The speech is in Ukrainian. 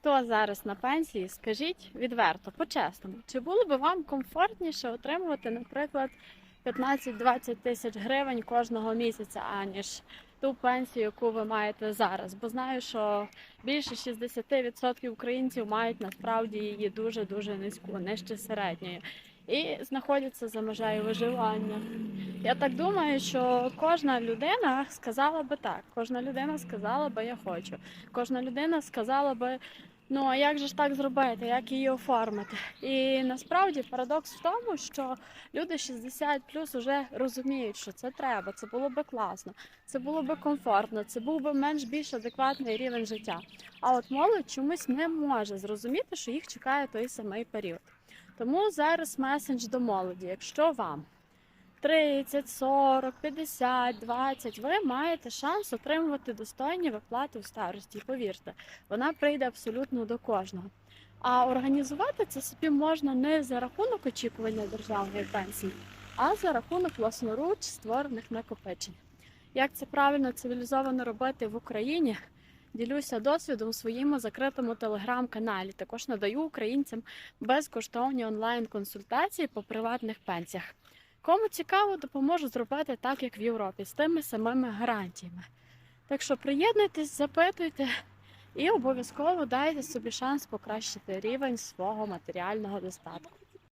Хто зараз на пенсії, скажіть відверто, по-чесному, чи було би вам комфортніше отримувати, наприклад, 15-20 тисяч гривень кожного місяця, аніж ту пенсію, яку ви маєте зараз? Бо знаю, що більше 60% українців мають насправді її дуже дуже низьку, нижче середньої. І знаходяться за межею виживання. Я так думаю, що кожна людина сказала би так. Кожна людина сказала би я хочу. Кожна людина сказала би, ну а як же ж так зробити, як її оформити? І насправді парадокс в тому, що люди 60 плюс вже розуміють, що це треба, це було би класно, це було би комфортно, це був би менш більш адекватний рівень життя. А от молодь чомусь не може зрозуміти, що їх чекає той самий період. Тому зараз месендж до молоді. Якщо вам 30, 40, 50, 20, ви маєте шанс отримувати достойні виплати у старості. Повірте, вона прийде абсолютно до кожного. А організувати це собі можна не за рахунок очікування державної пенсії, а за рахунок власноруч створених накопичень. Як це правильно цивілізовано робити в Україні? Ділюся досвідом у своєму закритому телеграм-каналі. Також надаю українцям безкоштовні онлайн-консультації по приватних пенсіях. Кому цікаво, допоможу зробити так, як в Європі, з тими самими гарантіями. Так що приєднуйтесь, запитуйте і обов'язково дайте собі шанс покращити рівень свого матеріального достатку.